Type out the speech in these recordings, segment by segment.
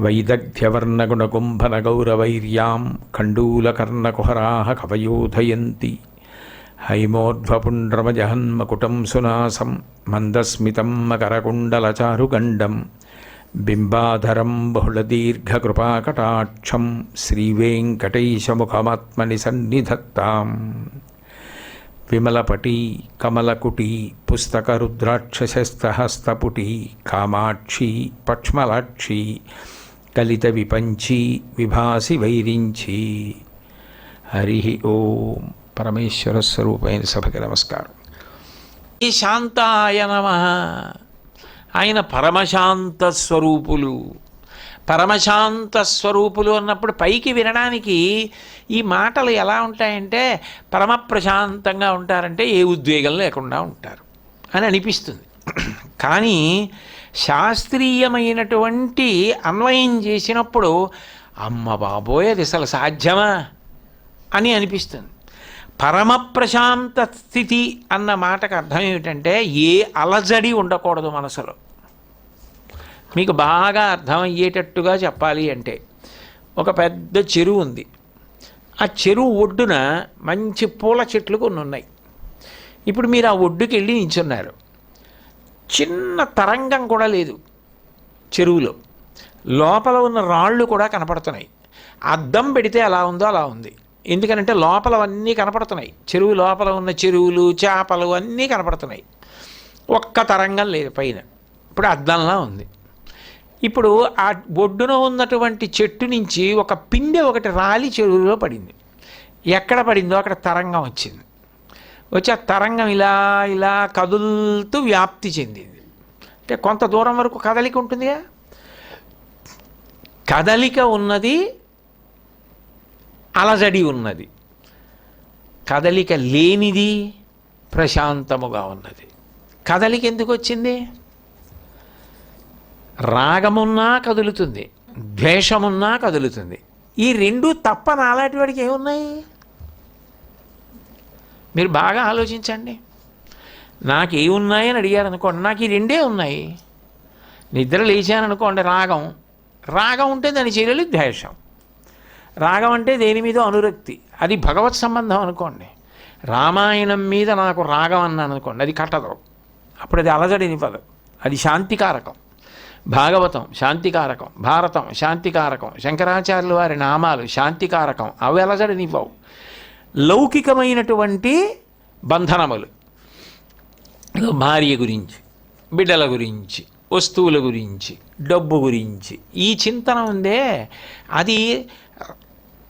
వైదగ్ధ్యవర్ణగుణకుంభనగౌరవైర్యాం ఖండూలకర్ణకుహరాः కవయోధయంతి హైమోర్ధ్వపుండ్రమజహన్మకుటం సునాసం మందస్మితం మకరకుండలచారుగండం బింబాధరం బహుళదీర్ఘకృపాకటాక్షం శ్రీవేంకటేశముఖమాత్మని సన్నిధత్తాం విమలపటి కమలకుటి పుస్తకరుద్రాక్షశస్తహస్తపుటి కామాక్షి పక్ష్మలాక్షీ కలిత విపంచి విభాసి వైరించి. హరి ఓం పరమేశ్వర స్వరూపైన సభకి నమస్కారం. ఈ శాంతాయ నమ. ఆయన పరమశాంత స్వరూపులు. పరమశాంత స్వరూపులు అన్నప్పుడు పైకి వినడానికి ఈ మాటలు ఎలా ఉంటాయంటే పరమ ప్రశాంతంగా ఉంటారంటే ఏ ఉద్వేగం లేకుండా ఉంటారు అని అనిపిస్తుంది. కానీ శాస్త్రీయమైనటువంటి అన్వయం చేసినప్పుడు అమ్మ బాబోయ్ అది అసలు సాధ్యమా అని అనిపిస్తుంది. పరమ ప్రశాంత స్థితి అన్న మాటకు అర్థం ఏమిటంటే ఏ అలజడి ఉండకూడదు మనసులో. మీకు బాగా అర్థమయ్యేటట్టుగా చెప్పాలి అంటే ఒక పెద్ద చెరువు ఉంది. ఆ చెరువు ఒడ్డున మంచి పూల చెట్లు కొన్ని ఉన్నాయి. ఇప్పుడు మీరు ఆ ఒడ్డుకి వెళ్ళి నించున్నారు. చిన్న తరంగం కూడా లేదు చెరువులో. లోపల ఉన్న రాళ్ళు కూడా కనపడుతున్నాయి. అద్దం పెడితే ఎలా ఉందో అలా ఉంది. ఎందుకనంటే లోపలవన్నీ కనపడుతున్నాయి. చెరువు లోపల ఉన్న చెరువులు చేపలు అన్నీ కనపడుతున్నాయి. ఒక్క తరంగం లేదు పైన. ఇప్పుడు అద్దంలా ఉంది. ఇప్పుడు ఆ ఒడ్డున ఉన్నటువంటి చెట్టు నుంచి ఒక పిండి ఒకటి రాలి చెరువులో పడింది. ఎక్కడ పడిందో అక్కడ తరంగం వచ్చింది. వచ్చి ఆ తరంగం ఇలా ఇలా కదులుతూ వ్యాప్తి చెందింది. అంటే కొంత దూరం వరకు కదలిక ఉంటుందిగా? కదలిక ఉన్నది అలజడి ఉన్నది. కదలిక లేనిది ప్రశాంతముగా ఉన్నది. కదలిక ఎందుకు వచ్చింది? రాగమున్నా కదులుతుంది ద్వేషమున్నా కదులుతుంది. ఈ రెండు తప్ప నాలాంటి వాడికి ఏమున్నాయి? మీరు బాగా ఆలోచించండి. నాకు ఏమున్నాయని అడిగారు అనుకోండి నాకు ఈ రెండే ఉన్నాయి. నిద్ర లేచాననుకోండి రాగం. రాగం ఉంటే దాని చర్యలు ద్వేషం. రాగం అంటే దేని మీద అనురక్తి. అది భగవత్ సంబంధం అనుకోండి. రామాయణం మీద నాకు రాగం అన్నాను అనుకోండి అది కట్టదు. అప్పుడు అది అలజడినివ్వదు. అది శాంతికారకం. భాగవతం శాంతికారకం. భారతం శాంతికారకం. శంకరాచార్యుల వారి నామాలు శాంతికారకం. అవి అలజడినివ్వవు. లౌకికమైనటువంటి బంధనములు. భార్య గురించి బిడ్డల గురించి వస్తువుల గురించి డబ్బు గురించి ఈ చింతన ఉందే అది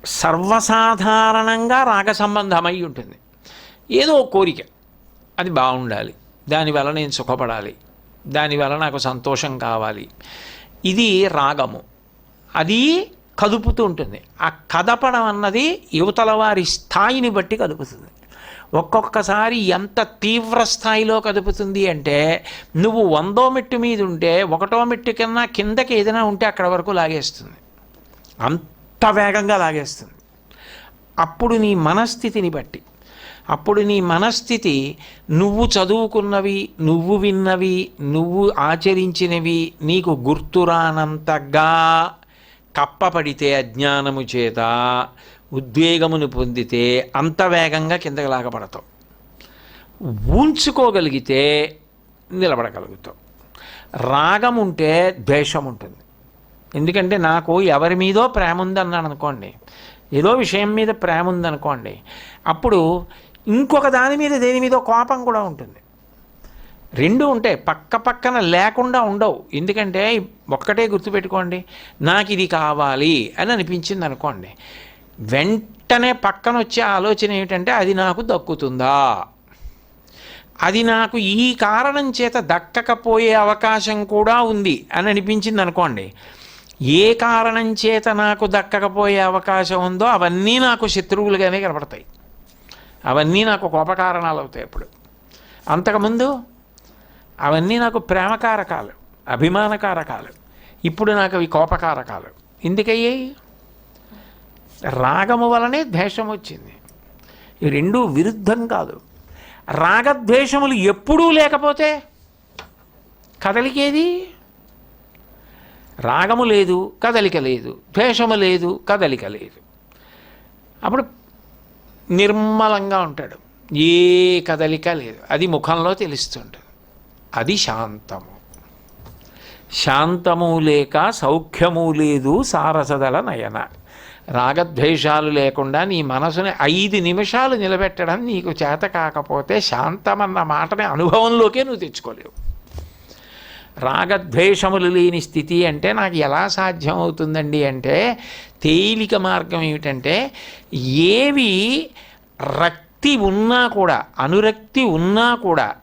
సర్వసాధారణంగా రాగ సంబంధమై ఉంటుంది. ఏదో కోరిక అది బాగుండాలి. దానివల్ల నేను సుఖపడాలి. దానివల్ల నాకు సంతోషం కావాలి. ఇది రాగము. అది కదుపుతూ ఉంటుంది. ఆ కదపడం అన్నది యువతల వారి స్థాయిని బట్టి కదుపుతుంది. ఒక్కొక్కసారి ఎంత తీవ్ర స్థాయిలో కదుపుతుంది అంటే నువ్వు వందో మెట్టు మీద ఉంటే ఒకటో మెట్టు కన్నా కిందకి ఏదైనా ఉంటే అక్కడ వరకు లాగేస్తుంది. అంత వేగంగా లాగేస్తుంది. అప్పుడు నీ మనస్థితిని బట్టి అప్పుడు నీ మనస్థితి నువ్వు చదువుకున్నవి నువ్వు విన్నవి నువ్వు ఆచరించినవి నీకు గుర్తురానంతగా కప్పపడితే అజ్ఞానము చేత ఉద్వేగమును పొందితే అంత వేగంగా కిందకి లాగబడతావు ఊంచుకోగలిగితే నిలబడగలుగుతావు. రాగం ఉంటే ద్వేషం ఉంటుంది ఎందుకంటే నాకు ఎవరి మీదో ప్రేమ ఉందన్నాను అనుకోండి ఏదో విషయం మీద ప్రేమ ఉందనుకోండి అప్పుడు ఇంకొక దాని మీద దేని మీదో కోపం కూడా ఉంటుంది. రెండు ఉంటాయి. పక్క పక్కన లేకుండా ఉండవు. ఎందుకంటే ఒక్కటే గుర్తుపెట్టుకోండి నాకు ఇది కావాలి అని అనిపించింది అనుకోండి. వెంటనే పక్కన వచ్చే ఆలోచన ఏమిటంటే అది నాకు దక్కుతుందా? అది నాకు ఈ కారణం చేత దక్కకపోయే అవకాశం కూడా ఉంది అని అనిపించింది అనుకోండి. ఏ కారణం చేత నాకు దక్కకపోయే అవకాశం ఉందో అవన్నీ నాకు శత్రువులుగానే కనపడతాయి. అవన్నీ నాకు కోపకారణాలు అవుతాయి ఇప్పుడు అంతకుముందు అవన్నీ నాకు ప్రేమకారకాలు అభిమానకారకాలు. ఇప్పుడు నాకు అవి కోపకారకాలు. ఎందుకయ్యాయి రాగము వలనే ద్వేషం వచ్చింది. ఈ రెండూ విరుద్ధం కాదు. రాగద్వేషములు ఎప్పుడూ లేకపోతే కదలికేది? రాగము లేదు కదలిక లేదు ద్వేషము లేదు కదలిక లేదు. అప్పుడు నిర్మలంగా ఉంటాడు. ఏ కదలిక లేదు. అది ముఖంలో తెలుస్తుంటుంది. అది శాంతము. శాంతము లేక సౌఖ్యము లేదు సారసదల నయన. రాగద్వేషాలు లేకుండా నీ మనసుని ఐదు నిమిషాలు నిలబెట్టడం నీకు చేత కాకపోతే శాంతమన్న మాటని అనుభవంలోకే నువ్వు తెచ్చుకోలేవు. రాగద్వేషములు లేని స్థితి అంటే నాకు ఎలా సాధ్యం అవుతుందండి అంటే తేలిక మార్గం ఏమిటంటే ఏవి రక్తి ఉన్నా కూడా అనురక్తి ఉన్నా కూడా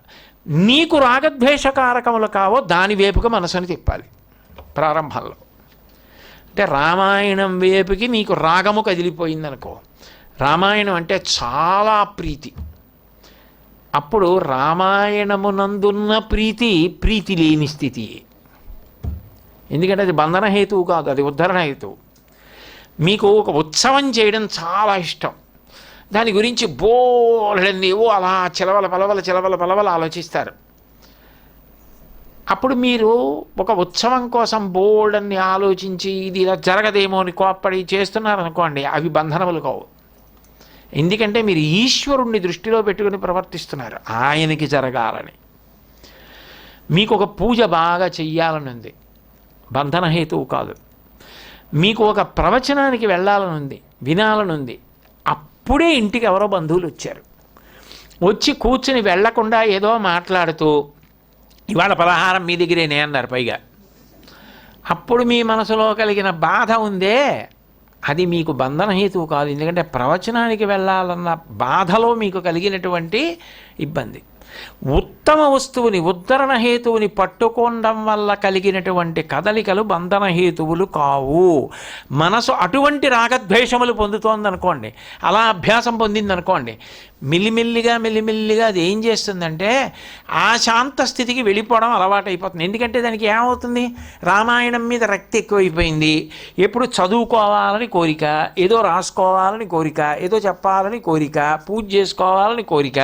నీకు రాగద్వేషకారకములు కావో దాని వైపుకి మనసుని తిప్పాలి ప్రారంభంలో. అంటే రామాయణం వైపుకి నీకు రాగము కదిలిపోయిందనుకో రామాయణం అంటే చాలా ప్రీతి. అప్పుడు రామాయణమునందున్న ప్రీతి ప్రీతి లేని స్థితి. ఎందుకంటే అది బంధన హేతువు కాదు అది ఉద్ధరణ హేతువు. మీకు ఒక ఉత్సవం చేయడం చాలా ఇష్టం. దాని గురించి బోలెడన్నేవో అలా చిలవల పలవల చిలవల పలవల ఆలోచిస్తారు. అప్పుడు మీరు ఒక ఉత్సవం కోసం బోల్డన్ని ఆలోచించి ఇది ఇలా జరగదేమో అని కోప్పడి చేస్తున్నారనుకోండి అవి బంధనములు కావు. ఎందుకంటే మీరు ఈశ్వరుణ్ణి దృష్టిలో పెట్టుకుని ప్రవర్తిస్తున్నారు ఆయనకి జరగాలని. మీకు ఒక పూజ బాగా చెయ్యాలని ఉంది బంధన హేతువు కాదు. మీకు ఒక ప్రవచనానికి వెళ్ళాలని ఉంది వినాలని ఉంది అప్పుడే ఇంటికి ఎవరో బంధువులు వచ్చారు. వచ్చి కూర్చుని వెళ్ళకుండా ఏదో మాట్లాడుతూ ఇవాళ పలహారం మీ దగ్గరేనే అన్నారు పైగా. అప్పుడు మీ మనసులో కలిగిన బాధ ఉందే. అది మీకు బంధన హేతువు కాదు. ఎందుకంటే ప్రవచనానికి వెళ్ళాలన్న బాధలో మీకు కలిగినటువంటి ఇబ్బంది. ఉత్తమ వస్తువుని ఉద్ధరణ హేతువుని పట్టుకోవడం వల్ల కలిగినటువంటి కదలికలు బంధన హేతువులు కావు. మనసు అటువంటి రాగద్వేషములు పొందుతోందనుకోండి అలా అభ్యాసం పొందిందనుకోండి మిల్లిమిల్లిగా మెల్లిమెల్లిగా అది ఏం చేస్తుందంటే ఆ శాంత స్థితికి వెళ్ళిపోవడం అలవాటు అయిపోతుంది ఎందుకంటే దానికి ఏమవుతుంది? రామాయణం మీద రక్తి ఎక్కువైపోయింది. ఎప్పుడు చదువుకోవాలని కోరిక ఏదో రాసుకోవాలని కోరిక ఏదో చెప్పాలని కోరిక పూజ చేసుకోవాలని కోరిక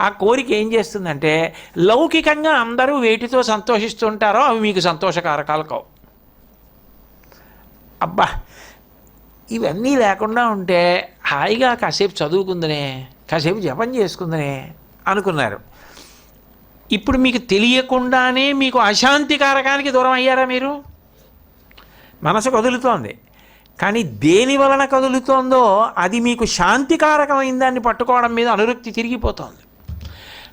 ఆ కోరిక ఏం చేస్తుందంటే లౌకికంగా అందరూ వేటితో సంతోషిస్తుంటారో అవి మీకు సంతోషకారకాలు కావు. అబ్బా! ఇవన్నీ లేకుండా ఉంటే హాయిగా కాసేపు చదువుకుందనే. కాసేపు జపం చేసుకుందనే అనుకున్నారు. ఇప్పుడు మీకు తెలియకుండానే మీకు అశాంతి కారకానికి దూరం అయ్యారా మీరు? మనసు కదులుతోంది. కానీ దేని వలన కదులుతోందో అది మీకు శాంతికారకమైన దాన్ని పట్టుకోవడం మీద అనురక్తి తిరిగిపోతోంది.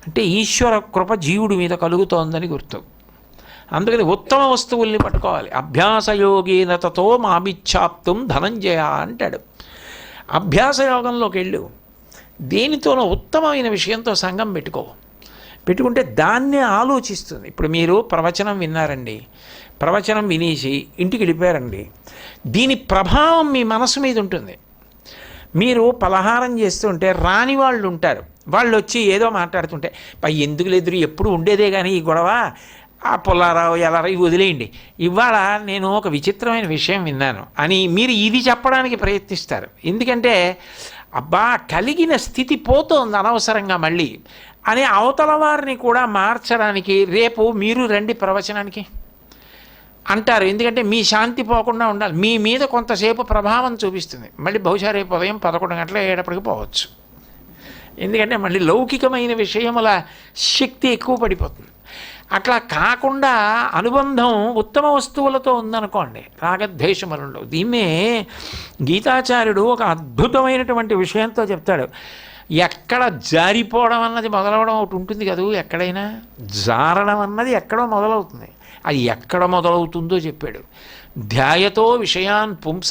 అంటే ఈశ్వర కృప జీవుడి మీద కలుగుతోందని గుర్తు. అందుకని ఉత్తమ వస్తువుల్ని పట్టుకోవాలి. అభ్యాసయోగీనతతో తతో ధనంజయ అంటాడు. అభ్యాసయోగంలోకి వెళ్ళు దేనితోనో ఉత్తమమైన విషయంతో సంఘం పెట్టుకో. పెట్టుకుంటే దాన్నే ఆలోచిస్తుంది. ఇప్పుడు మీరు ప్రవచనం విన్నారండి. ప్రవచనం వినేసి ఇంటికి వెళ్ళిపోయారండి. దీని ప్రభావం మీ మనసు మీద ఉంటుంది. మీరు పలహారం చేస్తుంటే రాని వాళ్ళు ఉంటారు. వాళ్ళు వచ్చి ఏదో మాట్లాడుతుంటే పై ఎందుకు లేదు ఎప్పుడు ఉండేదే కానీ ఈ గొడవ? ఆ పుల్లారావు ఎలారా ఇవి వదిలేయండి. ఇవాళ నేను ఒక విచిత్రమైన విషయం విన్నాను అని మీరు ఇది చెప్పడానికి ప్రయత్నిస్తారు. ఎందుకంటే అబ్బా కలిగిన స్థితి పోతోంది అనవసరంగా మళ్ళీ. అనే అవతల వారిని కూడా మార్చడానికి రేపు మీరు రండి ప్రవచనానికి. అంటారు ఎందుకంటే మీ శాంతి పోకుండా ఉండాలి. మీ మీద కొంతసేపు ప్రభావం చూపిస్తుంది. మళ్ళీ బహుశా రేపు ఉదయం పదకొండు గంటల అయ్యేటప్పటికి పోవచ్చు. ఎందుకంటే మళ్ళీ లౌకికమైన విషయముల శక్తి ఎక్కువ పడిపోతుంది. అట్లా కాకుండా అనుబంధం ఉత్తమ వస్తువులతో ఉందనుకోండి రాగద్వేషములలో. దీన్నే గీతాచార్యుడు ఒక అద్భుతమైనటువంటి విషయంతో చెప్తాడు. ఎక్కడ జారిపోవడం అన్నది మొదలవడం ఒకటి ఉంటుంది కదూ ఎక్కడైనా? జారడం అన్నది ఎక్కడో మొదలవుతుంది. అది ఎక్కడ మొదలవుతుందో చెప్పాడు. ధ్యాయతో విషయాన్ పుంస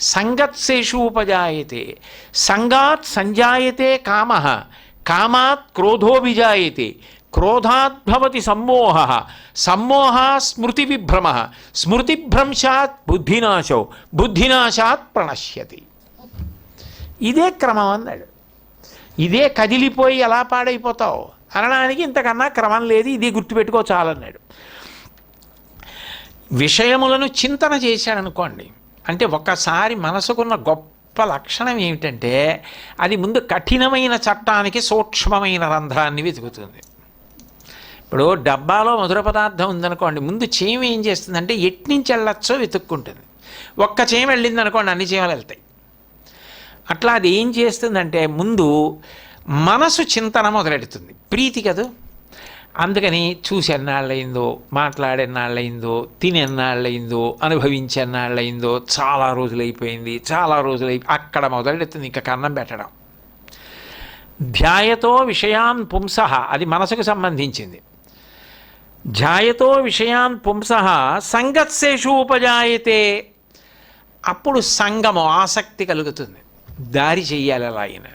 సంగత్సేషూపజాయతే సంగాత్ సంజాయతే కామ కామాత్ క్రోధోభిజాయతే క్రోధాద్భవతి సమ్మోహ. సమ్మోహ స్మృతి విభ్రమ స్మృతిభ్రంశాత్ బుద్ధినాశో. బుద్ధినాశాత్ ప్రణశ్యతి. ఇదే క్రమం అన్నాడు. ఇదే కదిలిపోయి ఎలా పాడైపోతావు? అనడానికి ఇంతకన్నా క్రమం లేదు ఇది గుర్తుపెట్టుకో చాలన్నాడు. విషయములను చింతన చేశాడనుకోండి. అంటే ఒక్కసారి మనసుకున్న గొప్ప లక్షణం ఏమిటంటే అది ముందు కఠినమైన చట్టానికి సూక్ష్మమైన రంధ్రాన్ని వెతుకుతుంది. ఇప్పుడు డబ్బాలో మధుర పదార్థం ఉందనుకోండి ముందు చీమ ఏం చేస్తుందంటే ఎట్నుంచి వెళ్ళొచ్చో వెతుక్కుంటుంది. ఒక్క చీమ వెళ్ళింది అనుకోండి అన్ని చీమలు వెళ్తాయి. అట్లా అది ఏం చేస్తుందంటే ముందు మనసు చింతన మొదలెడుతుంది. ప్రీతి కదూ? అందుకని చూసి ఎన్నాళ్ళయిందో మాట్లాడెన్నాళ్ళయిందో అనుభవించి ఎన్నాళ్ళయిందో చాలా రోజులైపోయింది చాలా రోజులై అక్కడ మొదలెడుతుంది ఇంకా కన్నం పెట్టడం. ధ్యాయతో విషయాన్ పుంస అది మనసుకు సంబంధించింది. జాయతో విషయాన్ పుంస సంగత్సేషు ఉపజాయతే. అప్పుడు సంగము ఆసక్తి కలుగుతుంది. దారి చెయ్యాలి అలా అయినా.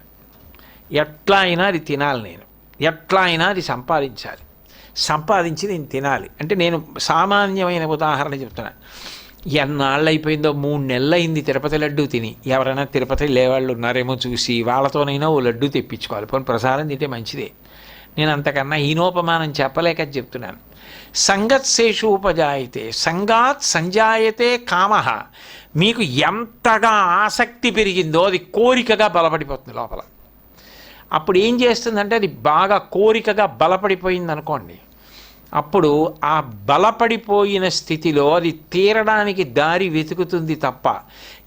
ఎట్లా అయినా అది తినాలి నేను. ఎట్లా అయినా అది సంపాదించాలి. సంపాదించి నేను తినాలి. అంటే నేను సామాన్యమైన ఉదాహరణ చెప్తున్నా. ఎన్నాళ్ళు అయిపోయిందో మూడు నెలలు అయింది తిరుపతి లడ్డు తిని. ఎవరైనా తిరుపతి లేవాళ్ళు ఉన్నారేమో చూసి వాళ్ళతోనైనా ఓ లడ్డు తెప్పించుకోవాలి. పోనీ ప్రసాదం తింటే మంచిదే. నేను అంతకన్నా హీనోపమానం చెప్పలేక చెప్తున్నాను. సంగత్సేషు ఉపజాయితే సంగాత్ సంజాయతే కామ. మీకు ఎంతగా ఆసక్తి పెరిగిందో అది కోరికగా బలపడిపోతుంది లోపల. అప్పుడు ఏం చేస్తుందంటే అది బాగా కోరికగా బలపడిపోయింది అనుకోండి అప్పుడు ఆ బలపడిపోయిన స్థితిలో అది తీరడానికి దారి వెతుకుతుంది తప్ప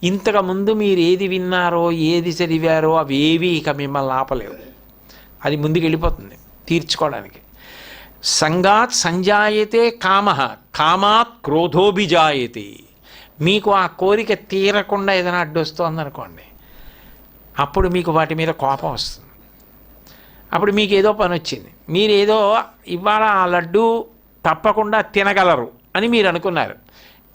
ఇంతకు ముందు మీరు ఏది విన్నారో ఏది చదివారో అవి ఏవి ఇక మిమ్మల్ని ఆపలేవు. అది ముందుకు వెళ్ళిపోతుంది తీర్చుకోవడానికి. సంగాత్ సంజాయతే కామ కామాత్ క్రోధోభిజాయతి. మీకు ఆ కోరిక తీరకుండా ఏదైనా అడ్డొస్తోందనుకోండి అప్పుడు మీకు వాటి మీద కోపం వస్తుంది. అప్పుడు మీకు ఏదో పని వచ్చింది. మీరు ఏదో ఇవాళ ఆ లడ్డు తప్పకుండా తినగలరు అని మీరు అనుకున్నారు.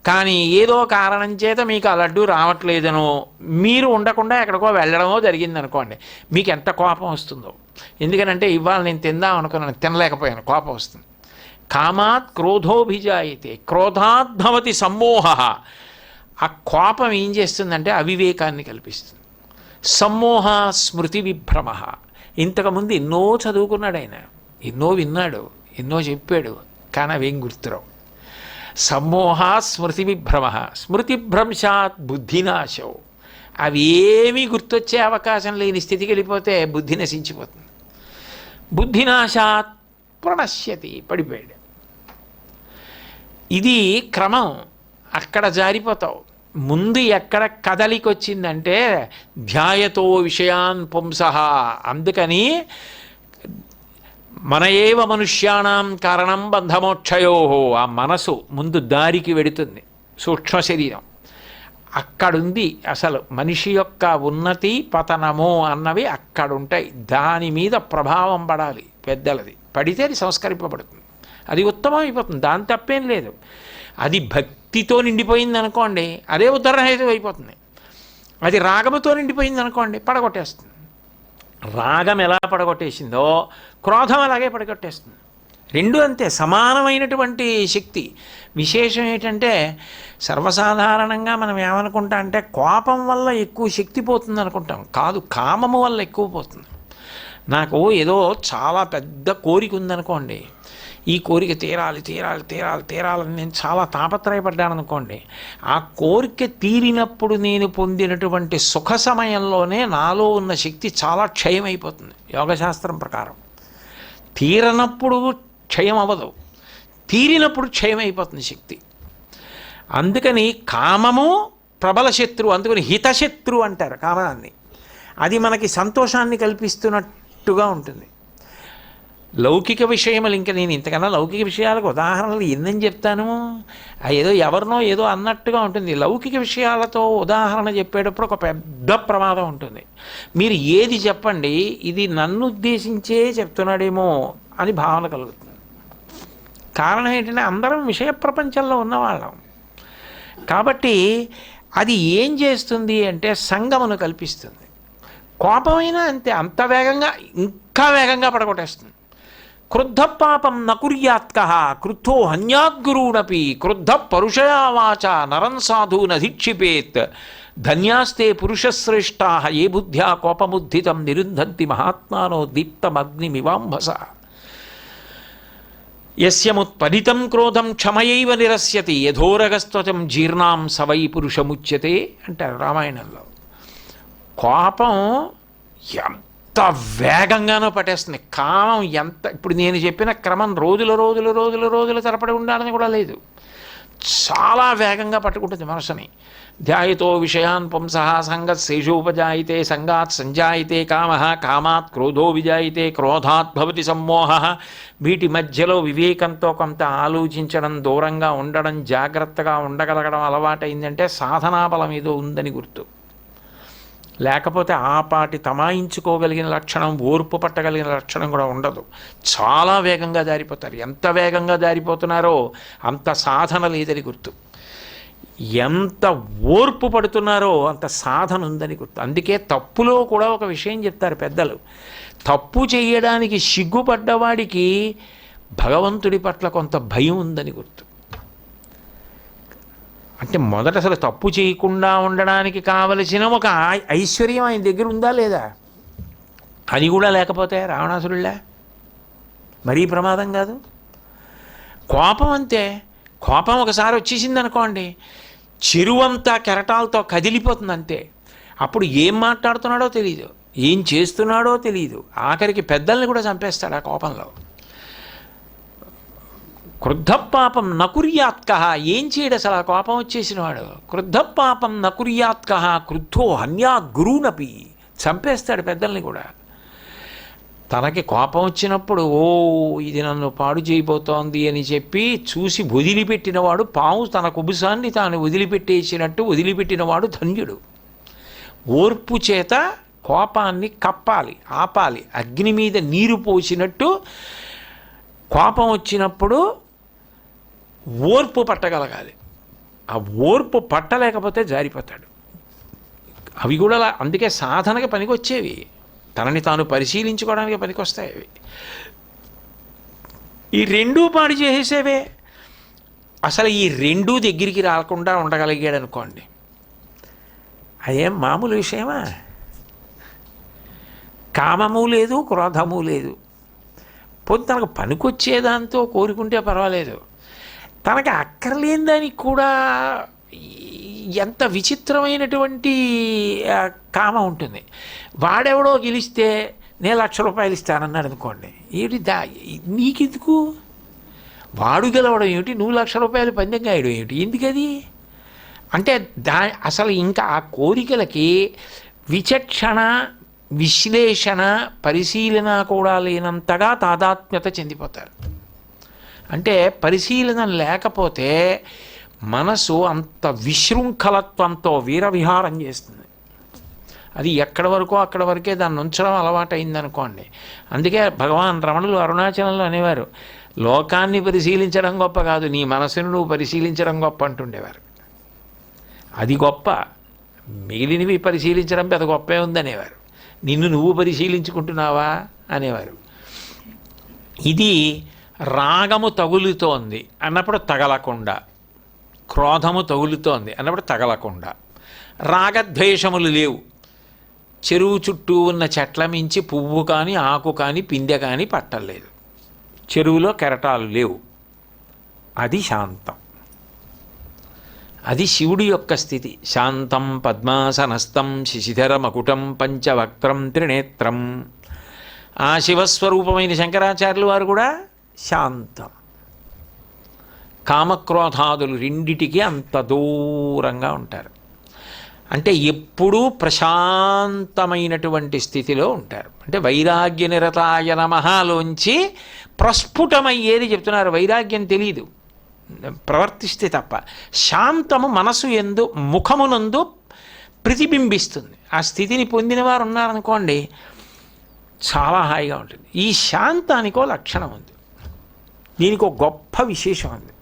కానీ ఏదో కారణం చేత మీకు ఆ లడ్డు రావట్లేదనో మీరు ఉండకుండా ఎక్కడికో వెళ్ళడమో జరిగింది అనుకోండి మీకు ఎంత కోపం వస్తుందో. ఎందుకనంటే ఇవాళ నేను తిందాం అనుకున్నాను తినలేకపోయాను కోపం వస్తుంది. కామాత్ క్రోధోభిజాయితే క్రోధాద్భవతి సమ్మోహ. ఆ కోపం ఏం చేస్తుందంటే అవివేకాన్ని కల్పిస్తుంది. సమ్మోహ స్మృతి విభ్రమ. ఇంతకుముందు ఎన్నో చదువుకున్నాడు ఆయన. ఎన్నో విన్నాడు ఎన్నో చెప్పాడు కానీ అవేం గుర్తురావు. సమ్మోహ స్మృతి విభ్రమ స్మృతిభ్రంశాత్ బుద్ధినాశం. అవి ఏమీ గుర్తొచ్చే అవకాశం లేని స్థితికి వెళ్ళిపోతే బుద్ధి నశించిపోతుంది. బుద్ధినాశాత్ ప్రణశ్యతి పడిపోయాడు. ఇది క్రమం అక్కడ జారిపోతావు. ముందు ఎక్కడ కదలికొచ్చిందంటే ధ్యాయతో విషయాన్ పుంస. అందుకని మన ఏవ మనుష్యాణం కారణం బంధమోక్షయో. ఆ మనసు ముందు దారికి వెడుతుంది సూక్ష్మ శరీరం. అక్కడుంది అసలు మనిషి యొక్క ఉన్నతి పతనము అన్నవి అక్కడుంటాయి. దాని మీద ప్రభావం పడాలి పెద్దలది. పడితే అది సంస్కరింపబడుతుంది. అది ఉత్తమం అయిపోతుంది దాని తప్పేం లేదు. అది భక్తితో నిండిపోయింది అనుకోండి అదే ఉద్ధరణహేతు అయిపోతుంది అది రాగముతో నిండిపోయింది అనుకోండి పడగొట్టేస్తుంది. రాగం ఎలా పడగొట్టేసిందో క్రోధం అలాగే పడగొట్టేస్తుంది. రెండు అంతే సమానమైనటువంటి శక్తి. విశేషం ఏంటంటే సర్వసాధారణంగా మనం ఏమనుకుంటా అంటే కోపం వల్ల ఎక్కువ శక్తి పోతుంది అనుకుంటాం. కాదు కామము వల్ల ఎక్కువ పోతుంది. నాకు ఏదో చాలా పెద్ద కోరిక ఉందనుకోండి ఈ కోరిక తీరాలి తీరాలి తీరాలి తీరాలని నేను చాలా తాపత్రయపడ్డాను అనుకోండి. ఆ కోరిక తీరినప్పుడు నేను పొందినటువంటి సుఖ సమయంలోనే నాలో ఉన్న శక్తి చాలా క్షయమైపోతుంది. యోగశాస్త్రం ప్రకారం. తీరనప్పుడు క్షయం అవ్వదు తీరినప్పుడు క్షయమైపోతుంది శక్తి. అందుకని కామము ప్రబల శత్రువు అందుకని హితశత్రు అంటారు కామనాన్ని. అది మనకి సంతోషాన్ని కల్పిస్తున్నట్టుగా ఉంటుంది. లౌకిక విషయములు ఇంకా నేను ఇంతకన్నా లౌకిక విషయాలకు ఉదాహరణలు ఎన్నని చెప్తాను? ఏదో ఎవరినో ఏదో అన్నట్టుగా ఉంటుంది. లౌకిక విషయాలతో ఉదాహరణ చెప్పేటప్పుడు ఒక పెద్ద ప్రమాదం ఉంటుంది. మీరు ఏది చెప్పండి ఇది నన్ను ఉద్దేశించే చెప్తున్నాడేమో అని భావన కలుగుతుంది. కారణం ఏంటంటే అందరం విషయ ప్రపంచంలో ఉన్నవాళ్ళం. కాబట్టి అది ఏం చేస్తుంది అంటే సంగమును కల్పిస్తుంది. కోపమైనా అంతే అంత వేగంగా ఇంకా వేగంగా పడగొట్టేస్తుంది. క్రుద్ధ పాపం నకుర్యాత్క క్రుద్ధో హన్యాద్గురూనపి క్రుద్ధ పరుషయావాచ నరం సాధూనధిక్షిపేత్ ధన్యాస్తే పురుషశ్రేష్టా ఏ బుద్ధ్యా కోపముద్ధితం నిరుంధంతి మహాత్మానో దీప్తమగ్నిమివాంభస యస్యముత్పదితం క్రోధం క్షమయైవ నిరస్యతి యథోరగస్త్వచం జీర్ణాం సవై పురుషముచ్యతే అంటారు రామాయణంలో। కోపం ఎంత వేగంగానో పట్టేస్తుంది. కామం ఎంత ఇప్పుడు నేను చెప్పిన క్రమం రోజుల రోజుల రోజుల రోజుల తరపడి ఉండాలని కూడా లేదు. చాలా వేగంగా పట్టుకుంటుంది మనసుని. ధ్యాయతో విషయాన్ పుంస సంగత్ శేషోపజాయితే సంగాత్ సంజాయితే కామ కామాత్ క్రోధో విజాయితే క్రోధాత్ భవతి సమ్మోహ. వీటి మధ్యలో వివేకంతో కొంత ఆలోచించడం దూరంగా ఉండడం జాగ్రత్తగా ఉండగలగడం అలవాటైందంటే సాధనా బలం ఏదో ఉందని గుర్తు. లేకపోతే ఆ పాటి తమాయించుకోగలిగిన లక్షణం ఓర్పు పట్టగలిగిన లక్షణం కూడా ఉండదు. చాలా వేగంగా జారిపోతారు. ఎంత వేగంగా జారిపోతున్నారో అంత సాధన లేదని గుర్తు. ఎంత ఓర్పు పడుతున్నారో అంత సాధన ఉందని గుర్తు. అందుకే తప్పులో కూడా ఒక విషయం చెప్తారు పెద్దలు. తప్పు చేయడానికి సిగ్గుపడ్డవాడికి భగవంతుడి పట్ల కొంత భయం ఉందని గుర్తు. అంటే మొదట అసలు తప్పు చేయకుండా ఉండడానికి కావలసిన ఒక ఐశ్వర్యం ఆయన దగ్గర ఉందా లేదా? అది కూడా లేకపోతే రావణాసురుళ్ళా? మరీ ప్రమాదం కాదు? కోపం అంతే. కోపం ఒకసారి వచ్చేసింది అనుకోండి చెరువంతా కెరటాలతో కదిలిపోతుంది అంతే అప్పుడు ఏం మాట్లాడుతున్నాడో తెలియదు ఏం చేస్తున్నాడో తెలియదు ఆఖరికి పెద్దల్ని కూడా చంపేస్తాడు ఆ కోపంలో. క్రుద్ధపాపం నకుర్యాత్కహ. ఏం చేయడు అసలు? ఆ కోపం వచ్చేసిన వాడు. క్రుద్ధపాపం నకుర్యాత్కహ క్రుద్ధో హన్యా గురువునపి చంపేస్తాడు పెద్దల్ని కూడా. తనకి కోపం వచ్చినప్పుడు ఓ ఇది నన్ను పాడు చేయబోతోంది అని చెప్పి చూసి వదిలిపెట్టినవాడు పాము తన కుబుసాన్ని తాను వదిలిపెట్టేసినట్టు వదిలిపెట్టినవాడు ధన్యుడు. ఓర్పు చేత కోపాన్ని కప్పాలి ఆపాలి. అగ్ని మీద నీరు పోసినట్టు కోపం వచ్చినప్పుడు ఓర్పు పట్టగలగాలి. ఆ ఓర్పు పట్టలేకపోతే జారిపోతాడు. అవి కూడా అలా- అందుకే సాధనకి పనికొచ్చేవి. తనని తాను పరిశీలించుకోవడానికి పనికొస్తాయి అవి. ఈ రెండూ పాడు చేసేవే అసలు ఈ రెండూ దగ్గరికి రాకుండా ఉండగలిగాడు అనుకోండి అదేం మామూలు విషయమా? కామము లేదు క్రోధము లేదు. పొద్దు తనకు పనికొచ్చేదాంతో కోరుకుంటే పర్వాలేదు. తనకి అక్కర్లేని దానికి కూడా ఎంత విచిత్రమైనటువంటి కామ ఉంటుంది. వాడెవడో గెలిస్తే నేను లక్ష రూపాయలు ఇస్తానన్నాడు అనుకోండి. ఏమిటి దా నీకెందుకు? వాడు గెలవడం ఏమిటి? నువ్వు లక్ష రూపాయలు పందెం కాయడం ఏమిటి? ఎందుకది? అంటే దా అసలు ఇంకా ఆ కోరికలకి విచక్షణ విశ్లేషణ పరిశీలన కూడా లేనంతగా తాదాత్మ్యత చెందిపోతారు. అంటే పరిశీలన లేకపోతే మనసు అంత విశృంఖలత్వంతో వీరవిహారం చేస్తుంది. అది ఎక్కడి వరకు అక్కడ వరకే దాన్ని ఉంచడం అలవాటైంది అనుకోండి అందుకే భగవాన్ రమణులు అరుణాచలంలో అనేవారు లోకాన్ని పరిశీలించడం గొప్ప కాదు నీ మనసును నువ్వు పరిశీలించడం గొప్ప అంటుండేవారు. అది గొప్ప మిగిలినవి పరిశీలించడం పెద్ద గొప్పే ఉందనేవారు. నిన్ను నువ్వు పరిశీలించుకుంటున్నావా? అనేవారు. ఇది రాగము తగులుతోంది అన్నప్పుడు తగలకుండా క్రోధము తగులుతోంది అన్నప్పుడు తగలకుండా. రాగద్వేషములు లేవు. చెరువు చుట్టూ ఉన్న చెట్ల మించి పువ్వు కానీ ఆకు కానీ పిందె కానీ పట్టలేదు. చెరువులో కెరటాలు లేవు. అది శాంతం. అది శివుడి యొక్క స్థితి. శాంతం పద్మాసనస్తం శిశిధర మకుటం పంచవక్త్రం త్రినేత్రం. ఆ శివస్వరూపమైన శంకరాచార్యులు వారు కూడా శాంతం. కామక్రోధాదులు రెండిటికి అంత దూరంగా ఉంటారు. అంటే ఎప్పుడూ ప్రశాంతమైనటువంటి స్థితిలో ఉంటారు. అంటే వైరాగ్య నిరతాయ నమహాలోంచి ప్రస్ఫుటమయ్యేది చెప్తున్నారు. వైరాగ్యం తెలియదు ప్రవర్తిస్తే తప్ప. శాంతము మనసు ఎందు ముఖమునందు ప్రతిబింబిస్తుంది. ఆ స్థితిని పొందిన వారు ఉన్నారనుకోండి చాలా హాయిగా ఉంటుంది. ఈ శాంతానికో లక్షణం ఉంది. దీనికి ఒక గొప్ప విశేషం ఉంది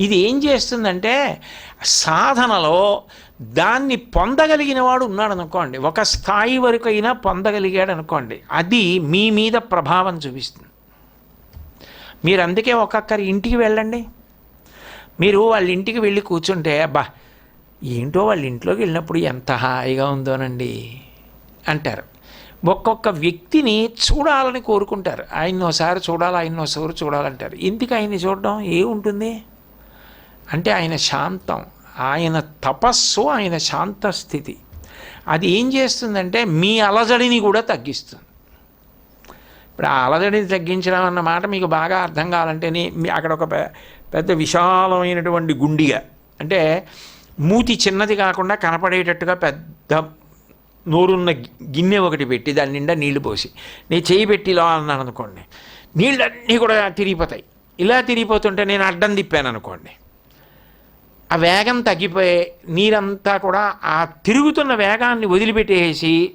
ఇది ఏం చేస్తుందంటే సాధనలో దాన్ని పొందగలిగిన వాడు ఉన్నాడు అనుకోండి ఒక స్థాయి వరకు అయినా పొందగలిగాడు అనుకోండి అది మీ మీద ప్రభావం చూపిస్తుంది. మీరు అందుకే ఒక్కొక్కరి ఇంటికి వెళ్ళండి. మీరు వాళ్ళ ఇంటికి వెళ్ళి కూర్చుంటే అబ్బా ఏంటో వాళ్ళ ఇంట్లోకి వెళ్ళినప్పుడు ఎంత హాయిగా ఉందోనండి అంటారు. ఒక్కొక్క వ్యక్తిని చూడాలని కోరుకుంటారు. ఆయన్ని ఒకసారి చూడాలి ఆయన ఒకసారి చూడాలంటారు. ఎందుకు ఆయన్ని చూడడం? ఏముంటుంది? అంటే ఆయన శాంతం. ఆయన తపస్సు ఆయన శాంత స్థితి. అది ఏం చేస్తుందంటే మీ అలజడిని కూడా తగ్గిస్తుంది. ఇప్పుడు ఆ అలజడిని తగ్గించడం అన్న మాట మీకు బాగా అర్థం కావాలంటే మీ- అక్కడ ఒక పెద్ద విశాలమైనటువంటి గుండిగా. అంటే మూతి చిన్నది కాకుండా కనపడేటట్టుగా పెద్ద నోరున్న గిన్నె ఒకటి పెట్టి దాని నిండా నీళ్ళు పోసి. నేను చేయి పెట్టి ఇలా అన్నాను అనుకోండి. నీళ్ళన్నీ కూడా తిరిగిపోతాయి. ఇలా తిరిగిపోతుంటే నేను అడ్డం తిప్పాను అనుకోండి. ఆ వేగం తగ్గిపోయి నీరంతా కూడా ఆ తిరుగుతున్న వేగాన్ని వదిలిపెట్టేసి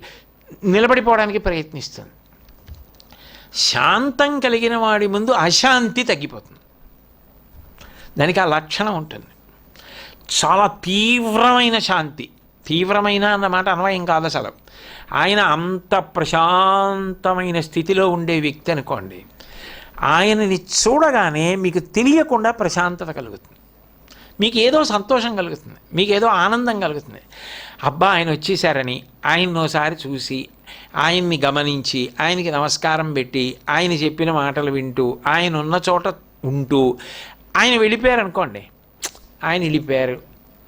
నిలబడిపోవడానికి ప్రయత్నిస్తుంది. శాంతం కలిగిన వాడి ముందు అశాంతి తగ్గిపోతుంది. దానికి ఆ లక్షణం ఉంటుంది. చాలా తీవ్రమైన శాంతి. తీవ్రమైన అన్నమాట అన్వయం కాదు అసలు. ఆయన అంత ప్రశాంతమైన స్థితిలో ఉండే వ్యక్తి అనుకోండి ఆయనని చూడగానే మీకు తెలియకుండా ప్రశాంతత కలుగుతుంది. మీకు ఏదో సంతోషం కలుగుతుంది మీకు ఏదో ఆనందం కలుగుతుంది. అబ్బా ఆయన వచ్చేసారని ఆయన ఒకసారి చూసి ఆయన్ని గమనించి ఆయనకి నమస్కారం పెట్టి ఆయన చెప్పిన మాటలు వింటూ ఆయన ఉన్న చోట ఉంటూ ఆయన వెళ్ళిపోయారు అనుకోండి ఆయన వెళ్ళిపోయారు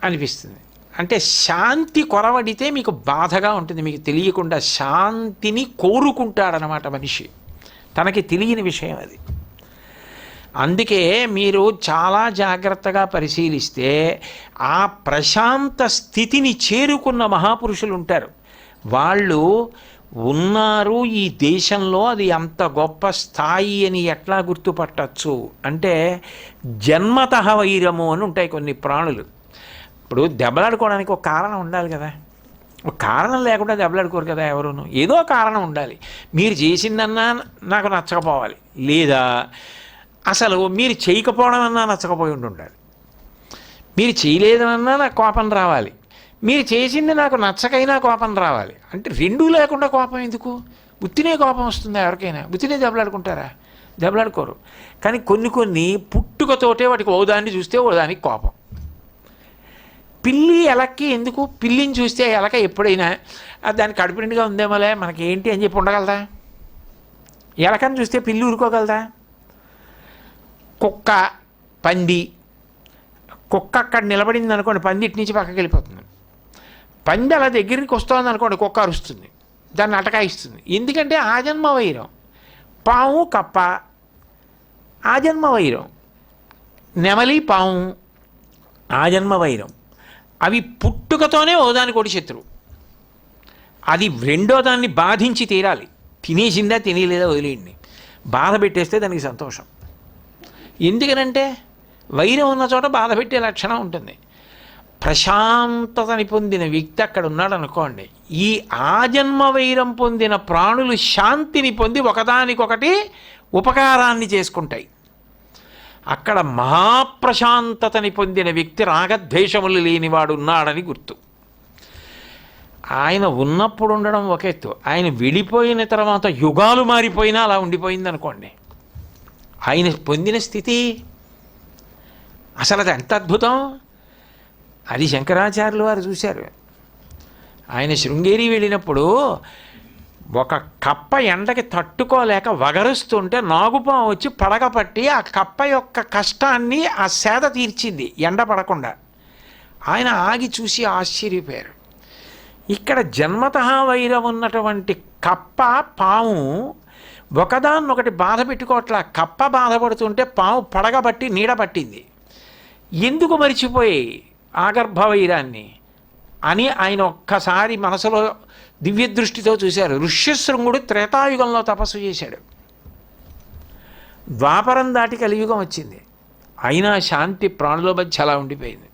అనిపిస్తుంది. అంటే శాంతి కొరవడితే మీకు బాధగా ఉంటుంది. మీకు తెలియకుండా శాంతిని కోరుకుంటాడనమాట మనిషి. తనకి తెలియని విషయం అది. అందుకే మీరు చాలా జాగ్రత్తగా పరిశీలిస్తే ఆ ప్రశాంత స్థితిని చేరుకున్న మహాపురుషులు ఉంటారు. వాళ్ళు ఉన్నారు ఈ దేశంలో అది అంత గొప్ప స్థాయి అని ఎట్లా గుర్తుపట్టచ్చు? అంటే జన్మత వైరము అని ఉంటాయి కొన్ని ప్రాణులు. ఇప్పుడు దెబ్బలాడుకోవడానికి ఒక కారణం ఉండాలి కదా. ఒక కారణం లేకుండా దెబ్బలాడుకోరు కదా ఎవరును. ఏదో కారణం ఉండాలి. మీరు చేసిందన్నా నాకు నచ్చకపోవాలి. లేదా అసలు మీరు చేయకపోవడం అన్నా నచ్చకపోయి ఉండాలి మీరు చేయలేదన్నా నాకు కోపం రావాలి. మీరు చేసింది నాకు నచ్చకైనా కోపం రావాలి. అంటే రెండూ లేకుండా కోపం ఎందుకు? ఉత్తినే కోపం వస్తుందా ఎవరికైనా? ఉత్తినే దెబ్బలాడుకుంటారా? దెబ్బలాడుకోరు. కానీ కొన్ని కొన్ని పుట్టుకతోటే వాటికి ఓదాన్ని చూస్తే ఓదానికి కోపం. పిల్లి ఎలక్కి ఎందుకు పిల్లిని చూస్తే ఎలక ఎప్పుడైనా దాని కడుపునిండుగా ఉందేమోలే మనకి ఏంటి అని చెప్పి ఉండగలదా? ఎలకని చూస్తే పిల్లి ఊరుకోగలదా? కుక్క పంది. కుక్క అక్కడ నిలబడింది అనుకోండి పంది ఇటు నుంచి పక్కకి వెళ్ళిపోతుంది. పంది అలా దగ్గరికి వస్తుంది అనుకోండి కుక్క అరుస్తుంది. దాన్ని అటకాయిస్తుంది. ఎందుకంటే ఆజన్మ వైరం పాము కప్ప ఆజన్మ వైరం నెమలి పాము ఆజన్మ వైరం అవి పుట్టుకతోనే ఓదానికి ఒకటి శత్రువు. అది రెండో దాన్ని బాధించి తీరాలి. తినేసిందా తినేలేదా వదిలేయండి. బాధ పెట్టేస్తే దానికి సంతోషం. ఎందుకనంటే వైరం ఉన్న చోట బాధ పెట్టే లక్షణం ఉంటుంది. ప్రశాంతతని పొందిన వ్యక్తి అక్కడ ఉన్నాడు అనుకోండి ఈ ఆజన్మ వైరం పొందిన ప్రాణులు శాంతిని పొంది ఒకదానికొకటి ఉపకారాన్ని చేసుకుంటాయి. అక్కడ మహాప్రశాంతతని పొందిన వ్యక్తి రాగద్వేషములు లేనివాడు ఉన్నాడని గుర్తు. ఆయన ఉన్నప్పుడు ఉండడం ఒక ఎత్తు. ఆయన వెళ్ళిపోయిన తర్వాత యుగాలు మారిపోయినా అలా ఉండిపోయింది అనుకోండి ఆయన పొందిన స్థితి అసలు అది ఎంత అద్భుతం? అది శంకరాచార్యులు వారు చూశారు. ఆయన శృంగేరి వెళ్ళినప్పుడు ఒక కప్ప ఎండకి తట్టుకోలేక వగరుస్తుంటే నాగుపాము వచ్చి పడగపట్టి ఆ కప్ప యొక్క కష్టాన్ని ఆ సేద తీర్చింది ఎండ పడకుండా. ఆయన ఆగి చూసి ఆశ్చర్యపోయారు. ఇక్కడ జన్మత వైరం ఉన్నటువంటి కప్ప పాము ఒకదాన్నొకటి బాధ పెట్టుకోవట్లా. కప్ప బాధపడుతుంటే పాము పడగబట్టి నీడబట్టింది ఎందుకు మరిచిపోయి ఆగర్భ వైరాన్ని అని ఆయన ఒక్కసారి మనసులో దివ్య దృష్టితో చూశారు. ఋష్యశృంగుడు త్రేతాయుగంలో తపస్సు చేశాడు. ద్వాపరం దాటి కలియుగం వచ్చింది. అయినా శాంతి ప్రాణుల మధ్య అలా ఉండిపోయింది.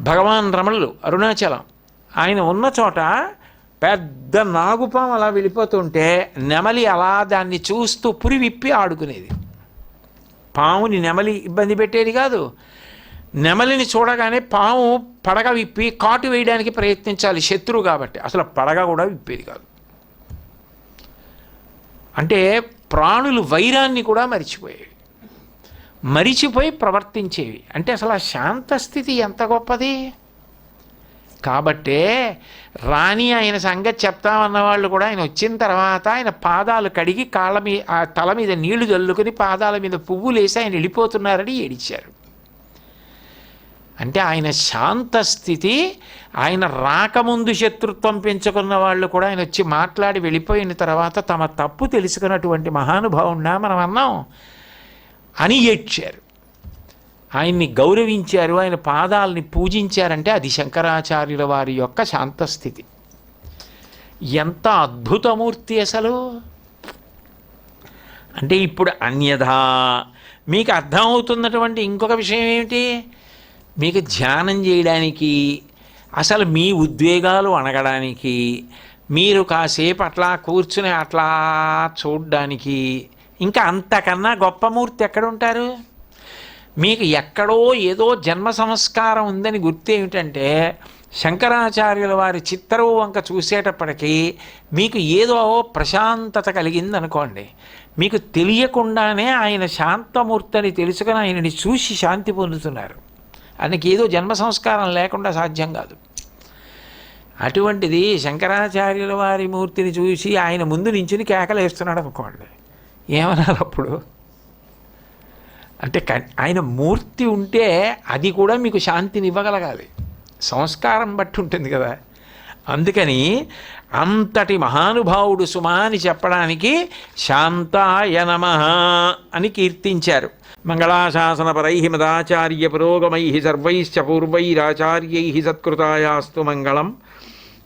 భగవాన్ రమణులు అరుణాచలం ఆయన ఉన్న చోట పెద్ద నాగుపాం అలా వెళ్ళిపోతుంటే నెమలి అలా దాన్ని చూస్తూ పురి విప్పి ఆడుకునేది. పాముని నెమలి ఇబ్బంది పెట్టేది కాదు. నెమలిని చూడగానే పాము పడగ విప్పి కాటు వేయడానికి ప్రయత్నించాలి శత్రువు కాబట్టి. అసలు పడగ కూడా విప్పేది కాదు. అంటే ప్రాణులు వైరాన్ని కూడా మరిచిపోయేవి. మరిచిపోయి ప్రవర్తించేవి. అంటే అసలు ఆ శాంత స్థితి ఎంత గొప్పది? కాబట్టే రాణి ఆయన సంగతి చెప్తామన్న వాళ్ళు కూడా ఆయన వచ్చిన తర్వాత ఆయన పాదాలు కడిగి కాళ్ళ మీద ఆ తల మీద నీళ్ళు చల్లుకొని పాదాల మీద పువ్వులు వేసి ఆయన వెళ్ళిపోతున్నారని ఏడిచారు. అంటే ఆయన శాంత స్థితి ఆయన రాకముందు శత్రుత్వం పెంచుకున్న వాళ్ళు కూడా ఆయన వచ్చి మాట్లాడి వెళ్ళిపోయిన తర్వాత తమ తప్పు తెలుసుకున్నటువంటి మహానుభావున్నా మనం అన్నాం. అని ఏడ్చారు. ఆయన్ని గౌరవించారు ఆయన పాదాలని పూజించారంటే అది శంకరాచార్యుల వారి యొక్క శాంతస్థితి. ఎంత అద్భుతమూర్తి అసలు! అంటే ఇప్పుడు అన్యథా మీకు అర్థమవుతున్నటువంటి ఇంకొక విషయం ఏమిటి? మీకు ధ్యానం చేయడానికి అసలు మీ ఉద్వేగాలు అణగడానికి మీరు కాసేపు అట్లా కూర్చుని అట్లా చూడడానికి ఇంకా అంతకన్నా గొప్ప మూర్తి ఎక్కడ ఉంటారు మీకు ఎక్కడో ఏదో జన్మ సంస్కారం ఉందని గుర్తు ఏమిటంటే శంకరాచార్యుల వారి చిత్తరువు వంక చూసేటప్పటికీ మీకు ఏదో ప్రశాంతత కలిగింది అనుకోండి మీకు తెలియకుండానే ఆయన శాంతమూర్తిని తెలుసుకొని ఆయనని చూసి శాంతి పొందుతున్నారు. ఆయనకి ఏదో జన్మ సంస్కారం లేకుండా సాధ్యం కాదు. అటువంటిది శంకరాచార్యుల వారి మూర్తిని చూసి ఆయన ముందు నించుని కేకలేస్తున్నాడు అనుకోండి. ఏమన్నారు అప్పుడు? అంటే ఆయన మూర్తి ఉంటే అది కూడా మీకు శాంతిని ఇవ్వగలగాలి. సంస్కారం బట్టి ఉంటుంది కదా. అందుకని అంతటి మహానుభావుడు సుమా అని చెప్పడానికి శాంతాయ నమ అని కీర్తించారు. మంగళాశాసనపరై మదాచార్య పురోగమై సర్వైశ్చ పూర్వైరాచార్యై సత్కృతాయాస్తు మంగళం.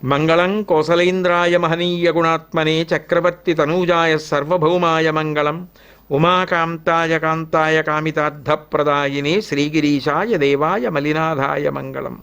మంగళం కోసలేంద్రాయ మహనీయ గుణాత్మనే చక్రవర్తి తనూజాయ సర్వభౌమాయ మంగళం. ఉమాకాంతాయ కాంతాయ కామితార్థప్రదాయినే శ్రీగిరీశాయ దేవాయ మలినాథాయ మంగళం.